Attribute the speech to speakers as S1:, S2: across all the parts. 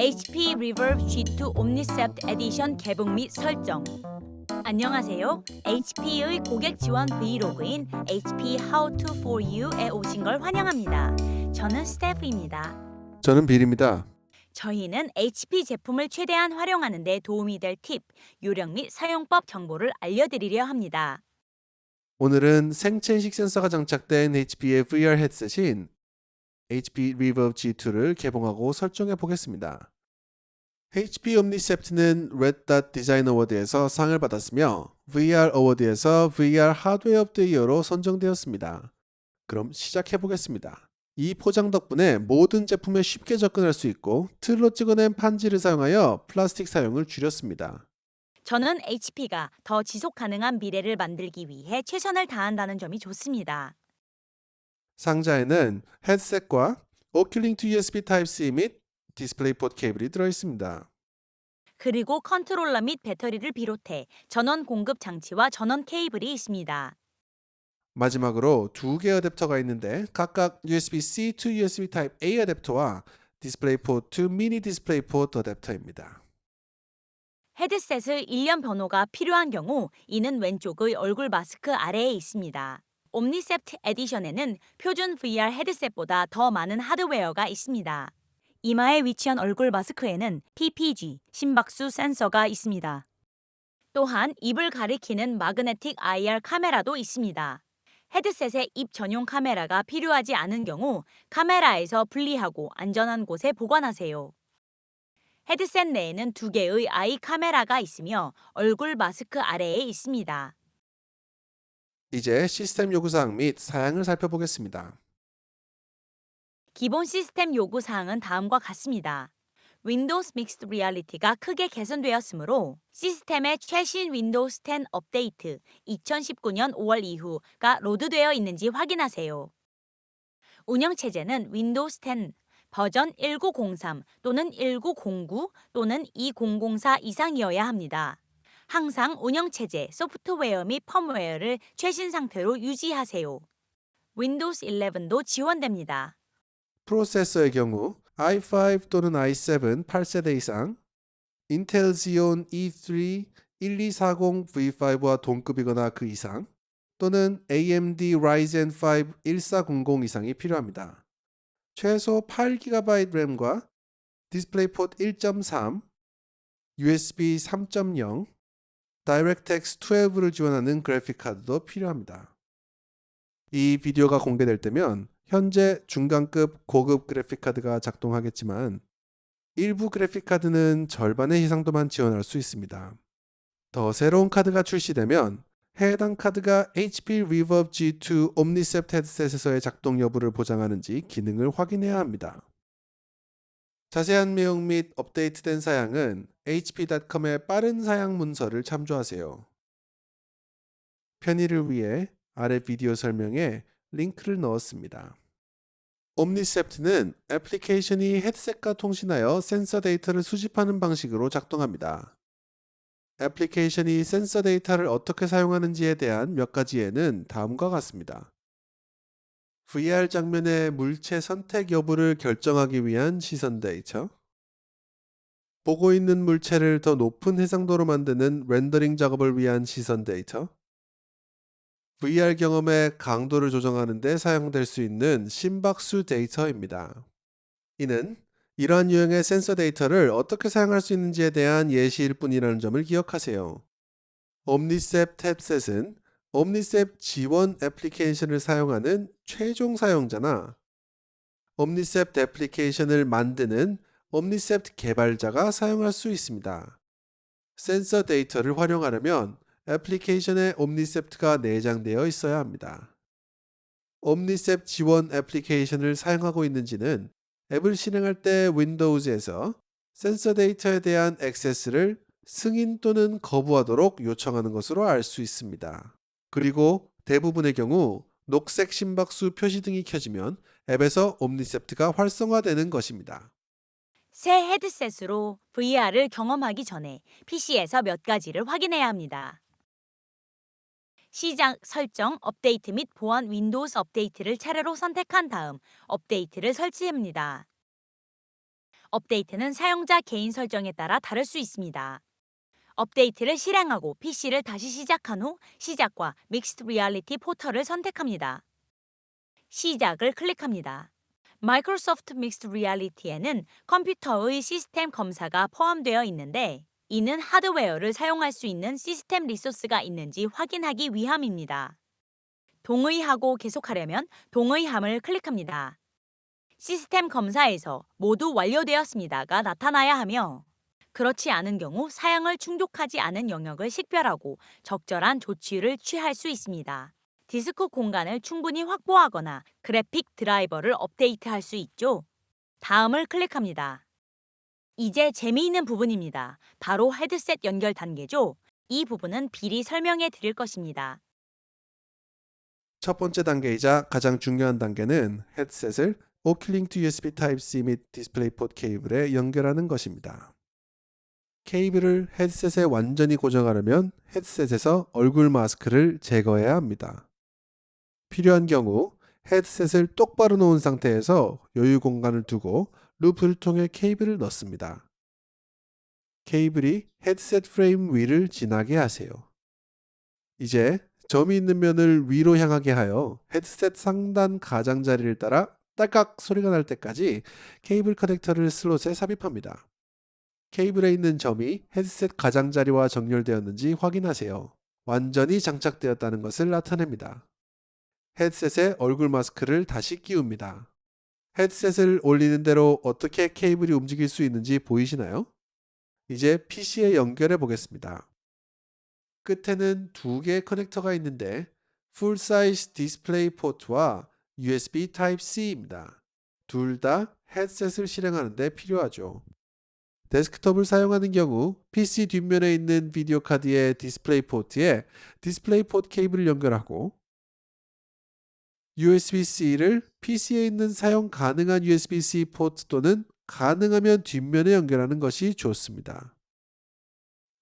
S1: HP Reverb G2 Omnicept 에디션 개봉 및 설정. 안녕하세요. HP의 고객 지원 브이로그인 HP How to For You에 오신 걸 환영합니다. 저는 스태프입니다.
S2: 저는 빌입니다.
S1: 저희는 HP 제품을 최대한 활용하는 데 도움이 될 팁, 요령 및 사용법 정보를 알려드리려 합니다.
S2: 오늘은 생체 인식 센서가 장착된 HP의 VR 헤드셋인 HP Reverb G2를 개봉하고 설정해 보겠습니다. HP Omnicept는 Red Dot Design Award에서 상을 받았으며 VR 어워드에서 VR 하드웨어 오브 더 이어로 선정되었습니다. 그럼 시작해 보겠습니다. 이 포장 덕분에 모든 제품에 쉽게 접근할 수 있고 틀로 찍어낸 판지를 사용하여 플라스틱 사용을 줄였습니다.
S1: 저는 HP가 더 지속 가능한 미래를 만들기 위해 최선을 다한다는 점이 좋습니다.
S2: 상자에는 헤드셋과 오큘링 to USB Type-C 및 디스플레이 포트 케이블이 들어 있습니다.
S1: 그리고 컨트롤러 및 배터리를 비롯해 전원 공급 장치와 전원 케이블이 있습니다.
S2: 마지막으로 두 개의 어댑터가 있는데 각각 USB-C to USB Type-A 어댑터와 디스플레이 포트 미니 디스플레이 포트 어댑터입니다.
S1: 헤드셋의 일련 번호가 필요한 경우 이는 왼쪽의 얼굴 마스크 아래에 있습니다. 옴니셉트 에디션에는 표준 VR 헤드셋보다 더 많은 하드웨어가 있습니다. 이마에 위치한 얼굴 마스크에는 PPG, 심박수 센서가 있습니다. 또한 입을 가리키는 마그네틱 IR 카메라도 있습니다. 헤드셋에 입 전용 카메라가 필요하지 않은 경우 카메라에서 분리하고 안전한 곳에 보관하세요. 헤드셋 내에는 두 개의 아이 카메라가 있으며 얼굴 마스크 아래에 있습니다.
S2: 이제 시스템 요구사항 및 사양을 살펴보겠습니다.
S1: 기본 시스템 요구 사항은 다음과 같습니다. 윈도우스 믹스드 리얼리티가 크게 개선되었으므로 시스템의 최신 윈도우스 10 업데이트 2019년 5월 이후가 로드되어 있는지 확인하세요. 운영 체제는 윈도우스 10 버전 1903 또는 1909 또는 2004 이상이어야 합니다. 항상 운영 체제, 소프트웨어 및 펌웨어를 최신 상태로 유지하세요. 윈도우스 11도 지원됩니다.
S2: 프로세서의 경우 i5 또는 i7 8세대 이상, 인텔 Xeon E3 1240V5와 동급이거나 그 이상, 또는 AMD Ryzen 5 1400 이상이 필요합니다. 최소 8GB 램과 디스플레이 포트 1.3, USB 3.0, DirectX 12를 지원하는 그래픽 카드도 필요합니다. 이 비디오가 공개될 때면 현재 중간급 고급 그래픽 카드가 작동하겠지만 일부 그래픽 카드는 절반의 해상도만 지원할 수 있습니다. 더 새로운 카드가 출시되면 해당 카드가 HP Reverb G2 Omnicept 헤드셋에서의 작동 여부를 보장하는지 기능을 확인해야 합니다. 자세한 내용 및 업데이트된 사양은 hp.com의 빠른 사양 문서를 참조하세요. 편의를 위해 아래 비디오 설명에 링크를 넣었습니다. 옴니셉트는 애플리케이션이 헤드셋과 통신하여 센서 데이터를 수집하는 방식으로 작동합니다. 애플리케이션이 센서 데이터를 어떻게 사용하는지에 대한 몇 가지 예는 다음과 같습니다. VR 장면의 물체 선택 여부를 결정하기 위한 시선 데이터, 보고 있는 물체를 더 높은 해상도로 만드는 렌더링 작업을 위한 시선 데이터, VR 경험의 강도를 조정하는 데 사용될 수 있는 심박수 데이터입니다. 이는 이러한 유형의 센서 데이터를 어떻게 사용할 수 있는지에 대한 예시일 뿐이라는 점을 기억하세요. 옴니셉 탭셋은 옴니셉 지원 애플리케이션을 사용하는 최종 사용자나 옴니셉 애플리케이션을 만드는 옴니셉 개발자가 사용할 수 있습니다. 센서 데이터를 활용하려면 애플리케이션에 옴니셉트가 내장되어 있어야 합니다. 옴니셉 지원 애플리케이션을 사용하고 있는지는 앱을 실행할 때 윈도우즈에서 센서 데이터에 대한 액세스를 승인 또는 거부하도록 요청하는 것으로 알 수 있습니다. 그리고 대부분의 경우 녹색 심박수 표시 등이 켜지면 앱에서 옴니셉트가 활성화되는 것입니다.
S1: 새 헤드셋으로 VR을 경험하기 전에 PC에서 몇 가지를 확인해야 합니다. 시작 설정, 업데이트 및 보안 윈도우스 업데이트를 차례로 선택한 다음 업데이트를 설치합니다. 업데이트는 사용자 개인 설정에 따라 다를 수 있습니다. 업데이트를 실행하고 PC를 다시 시작한 후 시작과 믹스드 리얼리티 포털을 선택합니다. 시작을 클릭합니다. 마이크로소프트 믹스드 리얼리티에는 컴퓨터의 시스템 검사가 포함되어 있는데 이는 하드웨어를 사용할 수 있는 시스템 리소스가 있는지 확인하기 위함입니다. 동의하고 계속하려면 동의함을 클릭합니다. 시스템 검사에서 모두 완료되었습니다가 나타나야 하며 그렇지 않은 경우 사양을 충족하지 않은 영역을 식별하고 적절한 조치를 취할 수 있습니다. 디스크 공간을 충분히 확보하거나 그래픽 드라이버를 업데이트할 수 있죠. 다음을 클릭합니다. 이제 재미있는 부분입니다. 바로 헤드셋 연결 단계죠. 이 부분은 미리 설명해 드릴 것입니다.
S2: 첫 번째 단계이자 가장 중요한 단계는 헤드셋을 오킬링2 USB Type-C 및 디스플레이포트 케이블에 연결하는 것입니다. 케이블을 헤드셋에 완전히 고정하려면 헤드셋에서 얼굴 마스크를 제거해야 합니다. 필요한 경우 헤드셋을 똑바로 놓은 상태에서 여유 공간을 두고 루프를 통해 케이블을 넣습니다. 케이블이 헤드셋 프레임 위를 지나게 하세요. 이제 점이 있는 면을 위로 향하게 하여 헤드셋 상단 가장자리를 따라 딸깍 소리가 날 때까지 케이블 커넥터를 슬롯에 삽입합니다. 케이블에 있는 점이 헤드셋 가장자리와 정렬되었는지 확인하세요. 완전히 장착되었다는 것을 나타냅니다. 헤드셋에 얼굴 마스크를 다시 끼웁니다. 헤드셋을 올리는 대로 어떻게 케이블이 움직일 수 있는지 보이시나요? 이제 PC에 연결해 보겠습니다. 끝에는 두 개의 커넥터가 있는데 풀 사이즈 디스플레이 포트와 USB Type-C입니다. 둘 다 헤드셋을 실행하는데 필요하죠. 데스크톱을 사용하는 경우 PC 뒷면에 있는 비디오 카드의 디스플레이 포트에 디스플레이 포트 케이블을 연결하고 USB-C를 PC에 있는 사용 가능한 USB-C 포트 또는 가능하면 뒷면에 연결하는 것이 좋습니다.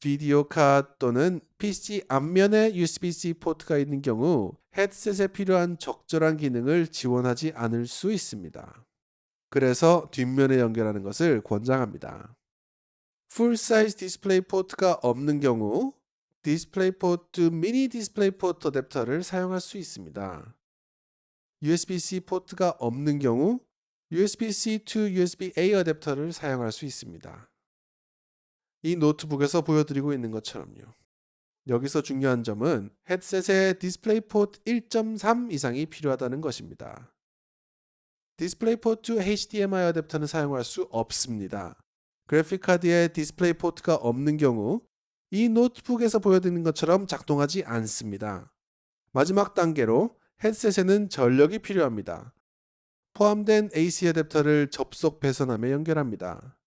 S2: 비디오 카드 또는 PC 앞면에 USB-C 포트가 있는 경우 헤드셋에 필요한 적절한 기능을 지원하지 않을 수 있습니다. 그래서 뒷면에 연결하는 것을 권장합니다. 풀 사이즈 디스플레이 포트가 없는 경우 디스플레이 포트 미니 디스플레이 포트 어댑터를 사용할 수 있습니다. USB-C 포트가 없는 경우 USB-C to USB-A 어댑터를 사용할 수 있습니다. 이 노트북에서 보여드리고 있는 것처럼요. 여기서 중요한 점은 헤드셋에 디스플레이 포트 1.3 이상이 필요하다는 것입니다. 디스플레이 포트 HDMI 어댑터는 사용할 수 없습니다. 그래픽 카드에 디스플레이 포트가 없는 경우 이 노트북에서 보여드리는 것처럼 작동하지 않습니다. 마지막 단계로 헤드셋에는 전력이 필요합니다. 포함된 AC 어댑터를 접속 배선함에 연결합니다.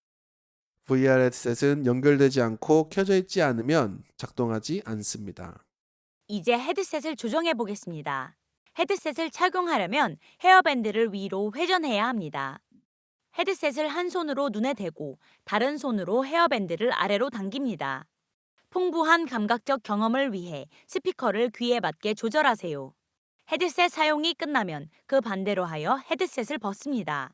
S2: VR 헤드셋은 연결되지 않고 켜져 있지 않으면 작동하지 않습니다.
S1: 이제 헤드셋을 조정해 보겠습니다. 헤드셋을 착용하려면 헤어밴드를 위로 회전해야 합니다. 헤드셋을 한 손으로 눈에 대고 다른 손으로 헤어밴드를 아래로 당깁니다. 풍부한 감각적 경험을 위해 스피커를 귀에 맞게 조절하세요. 헤드셋 사용이 끝나면 그 반대로 하여 헤드셋을 벗습니다.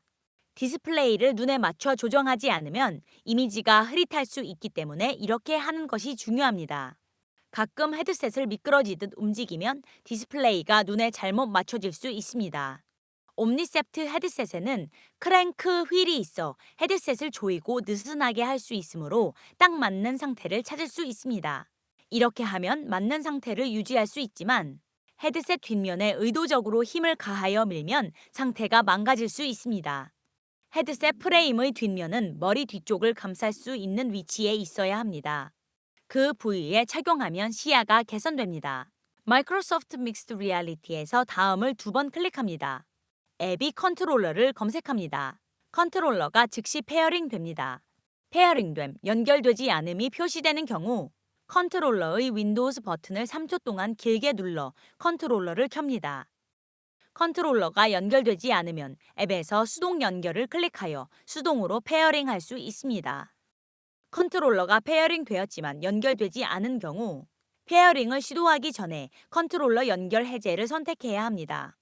S1: 디스플레이를 눈에 맞춰 조정하지 않으면 이미지가 흐릿할 수 있기 때문에 이렇게 하는 것이 중요합니다. 가끔 헤드셋을 미끄러지듯 움직이면 디스플레이가 눈에 잘못 맞춰질 수 있습니다. 옴니셉트 헤드셋에는 크랭크 휠이 있어 헤드셋을 조이고 느슨하게 할 수 있으므로 딱 맞는 상태를 찾을 수 있습니다. 이렇게 하면 맞는 상태를 유지할 수 있지만 헤드셋 뒷면에 의도적으로 힘을 가하여 밀면 상태가 망가질 수 있습니다. 헤드셋 프레임의 뒷면은 머리 뒤쪽을 감쌀 수 있는 위치에 있어야 합니다. 그 부위에 착용하면 시야가 개선됩니다. 마이크로소프트 믹스드 리얼리티에서 다음을 두 번 클릭합니다. 앱이 컨트롤러를 검색합니다. 컨트롤러가 즉시 페어링 됩니다. 페어링됨, 연결되지 않음이 표시되는 경우 컨트롤러의 윈도우즈 버튼을 3초 동안 길게 눌러 컨트롤러를 켭니다. 컨트롤러가 연결되지 않으면 앱에서 수동 연결을 클릭하여 수동으로 페어링 할 수 있습니다. 컨트롤러가 페어링 되었지만 연결되지 않은 경우 페어링을 시도하기 전에 컨트롤러 연결 해제를 선택해야 합니다.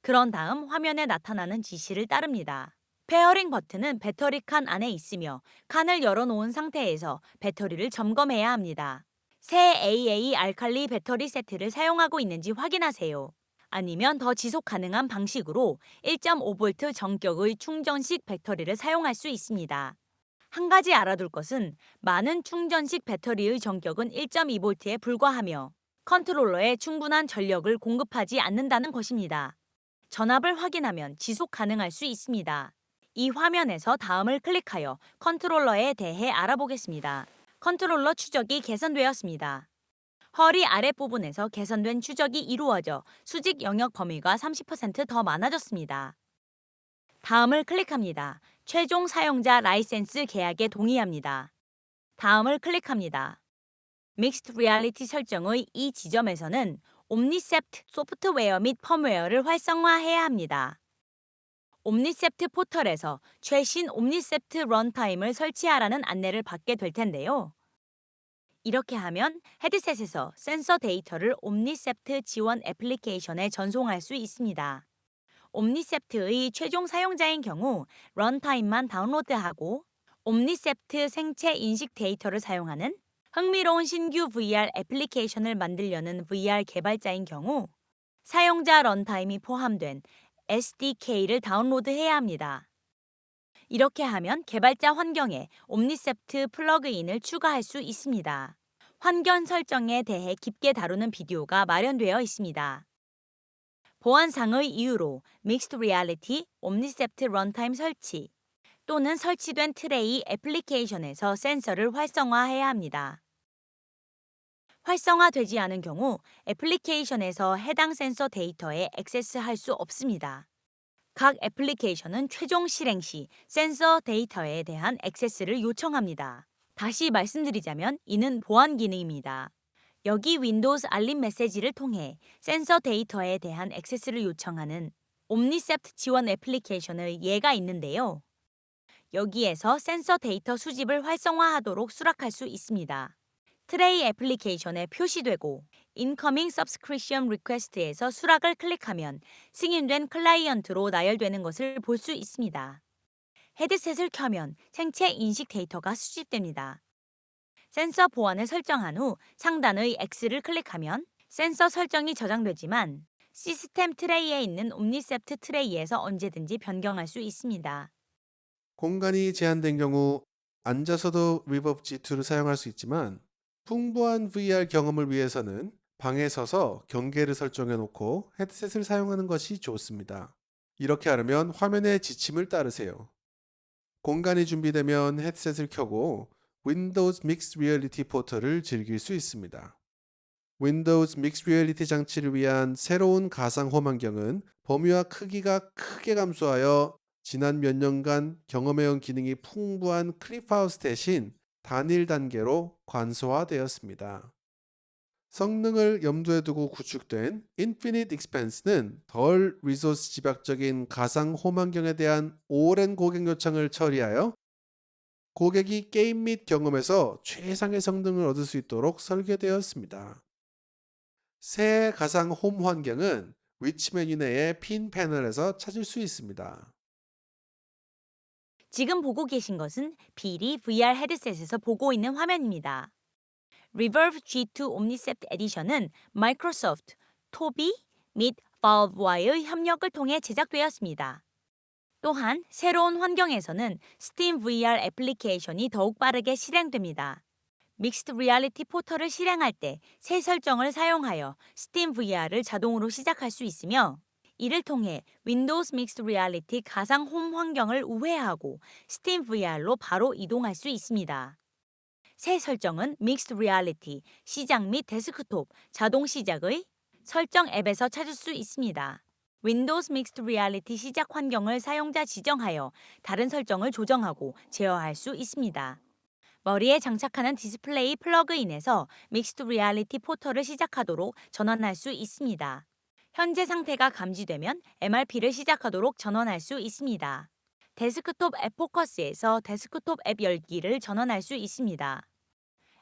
S1: 그런 다음 화면에 나타나는 지시를 따릅니다. 페어링 버튼은 배터리 칸 안에 있으며 칸을 열어놓은 상태에서 배터리를 점검해야 합니다. 새 AA 알칼리 배터리 세트를 사용하고 있는지 확인하세요. 아니면 더 지속 가능한 방식으로 1.5V 정격의 충전식 배터리를 사용할 수 있습니다. 한 가지 알아둘 것은 많은 충전식 배터리의 전격은 1.2V에 불과하며 컨트롤러에 충분한 전력을 공급하지 않는다는 것입니다. 전압을 확인하면 지속 가능할 수 있습니다. 이 화면에서 다음을 클릭하여 컨트롤러에 대해 알아보겠습니다. 컨트롤러 추적이 개선되었습니다. 허리 아랫부분에서 개선된 추적이 이루어져 수직 영역 범위가 30%더 많아졌습니다. 다음을 클릭합니다. 최종 사용자 라이센스 계약에 동의합니다. 다음을 클릭합니다. 믹스드 리얼리티 설정의 이 지점에서는 옴니셉트 소프트웨어 및 펌웨어를 활성화해야 합니다. 옴니셉트 포털에서 최신 옴니셉트 런타임을 설치하라는 안내를 받게 될 텐데요. 이렇게 하면 헤드셋에서 센서 데이터를 옴니셉트 지원 애플리케이션에 전송할 수 있습니다. 옴니셉트의 최종 사용자인 경우 런타임만 다운로드하고 옴니셉트 생체 인식 데이터를 사용하는 흥미로운 신규 VR 애플리케이션을 만들려는 VR 개발자인 경우 사용자 런타임이 포함된 SDK를 다운로드해야 합니다. 이렇게 하면 개발자 환경에 옴니셉트 플러그인을 추가할 수 있습니다. 환경 설정에 대해 깊게 다루는 비디오가 마련되어 있습니다. 보안상의 이유로 믹스드 리얼리티 옴니셉트 런타임 설치 또는 설치된 트레이 애플리케이션에서 센서를 활성화해야 합니다. 활성화되지 않은 경우 애플리케이션에서 해당 센서 데이터에 액세스할 수 없습니다. 각 애플리케이션은 최종 실행 시 센서 데이터에 대한 액세스를 요청합니다. 다시 말씀드리자면 이는 보안 기능입니다. 여기 윈도우즈 알림 메시지를 통해 센서 데이터에 대한 액세스를 요청하는 옴니셉트 지원 애플리케이션의 예가 있는데요. 여기에서 센서 데이터 수집을 활성화하도록 수락할 수 있습니다. 트레이 애플리케이션에 표시되고 Incoming Subscription Request에서 수락을 클릭하면 승인된 클라이언트로 나열되는 것을 볼 수 있습니다. 헤드셋을 켜면 생체 인식 데이터가 수집됩니다. 센서 보안을 설정한 후 상단의 X를 클릭하면 센서 설정이 저장되지만 시스템 트레이에 있는 옴니셉트 트레이에서 언제든지 변경할 수 있습니다.
S2: 공간이 제한된 경우 앉아서도 리버브 G2를 사용할 수 있지만 풍부한 VR 경험을 위해서는 방에 서서 경계를 설정해 놓고 헤드셋을 사용하는 것이 좋습니다. 이렇게 하려면 화면의 지침을 따르세요. 공간이 준비되면 헤드셋을 켜고 윈도우즈 믹스 리얼리티 포털을 즐길 수 있습니다. 윈도우즈 믹스 리얼리티 장치를 위한 새로운 가상 홈 환경은 범위와 크기가 크게 감소하여 지난 몇 년간 경험해온 기능이 풍부한 클립하우스 대신 단일 단계로 관소화되었습니다. 성능을 염두에 두고 구축된 Infinite Expanse는 덜 리소스 집약적인 가상 홈 환경에 대한 오랜 고객 요청을 처리하여 고객이 게임 및 경험에서 최상의 성능을 얻을 수 있도록 설계되었습니다. 새 가상 홈 환경은 위치 메뉴 내의 핀 패널에서 찾을 수 있습니다.
S1: 지금 보고 계신 것은 비리 VR 헤드셋에서 보고 있는 화면입니다. Reverb G2 Omnicept 에디션은 마이크로소프트, 토비 및 발브와의 협력을 통해 제작되었습니다. 또한 새로운 환경에서는 스팀 VR 애플리케이션이 더욱 빠르게 실행됩니다. 믹스드 리얼리티 포털을 실행할 때 새 설정을 사용하여 스팀 VR을 자동으로 시작할 수 있으며 이를 통해 윈도우즈 믹스드 리얼리티 가상 홈 환경을 우회하고 스팀 VR로 바로 이동할 수 있습니다. 새 설정은 믹스드 리얼리티 시작 및 데스크톱 자동 시작의 설정 앱에서 찾을 수 있습니다. 윈도우즈 믹스드 리얼리티 시작 환경을 사용자 지정하여 다른 설정을 조정하고 제어할 수 있습니다. 머리에 장착하는 디스플레이 플러그인에서 믹스드 리얼리티 포털을 시작하도록 전환할 수 있습니다. 현재 상태가 감지되면 MRP를 시작하도록 전원할 수 있습니다. 데스크톱 앱 포커스에서 데스크톱 앱 열기를 전원할 수 있습니다.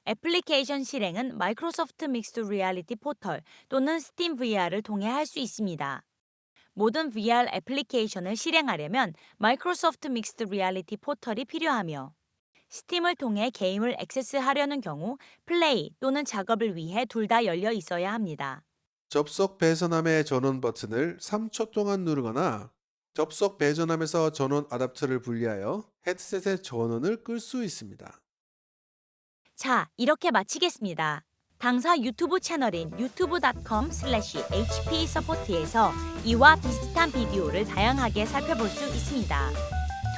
S1: 애플리케이션 실행은 마이크로소프트 믹스드 리얼리티 포털 또는 스팀 VR을 통해 할 수 있습니다. 모든 VR 애플리케이션을 실행하려면 마이크로소프트 믹스드 리얼리티 포털이 필요하며 스팀을 통해 게임을 액세스하려는 경우 플레이 또는 작업을 위해 둘 다 열려 있어야 합니다.
S2: 접속 배선함의 전원 버튼을 3초 동안 누르거나 접속 배전함에서 전원 아답터를 분리하여 헤드셋의 전원을 끌 수 있습니다.
S1: 자, 이렇게 마치겠습니다. 당사 유튜브 채널인 youtube.com/hpsupport에서 이와 비슷한 비디오를 다양하게 살펴볼 수 있습니다.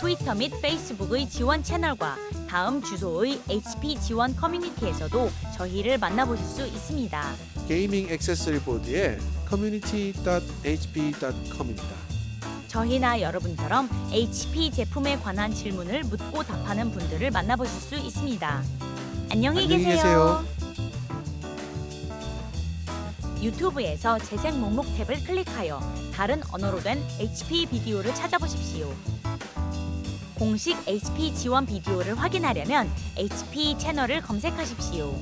S1: 트위터 및 페이스북의 지원 채널과 다음 주소의 HP 지원 커뮤니티에서도 저희를 만나보실 수 있습니다.
S2: 게이밍 액세서리 보드의 community.hp.com입니다.
S1: 저희나 여러분처럼 HP 제품에 관한 질문을 묻고 답하는 분들을 만나보실 수 있습니다. 안녕히
S2: 안녕히
S1: 계세요.
S2: 계세요.
S1: 유튜브에서 재생 목록 탭을 클릭하여 다른 언어로 된 HP 비디오를 찾아보십시오. 공식 HP 지원 비디오를 확인하려면 HP 채널을 검색하십시오.